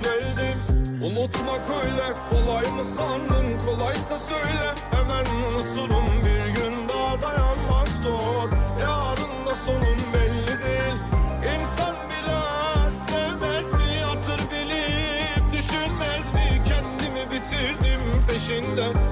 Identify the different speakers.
Speaker 1: boş verdim Unutmak öyle kolay mı sandın? Kolaysa söyle Hemen unuturum. Bir gün daha dayanmak zor. Yarın da sonum belli değil. İnsan biraz sevmez mi? Hatır bilip Düşünmez mi? Kendimi bitirdim peşinden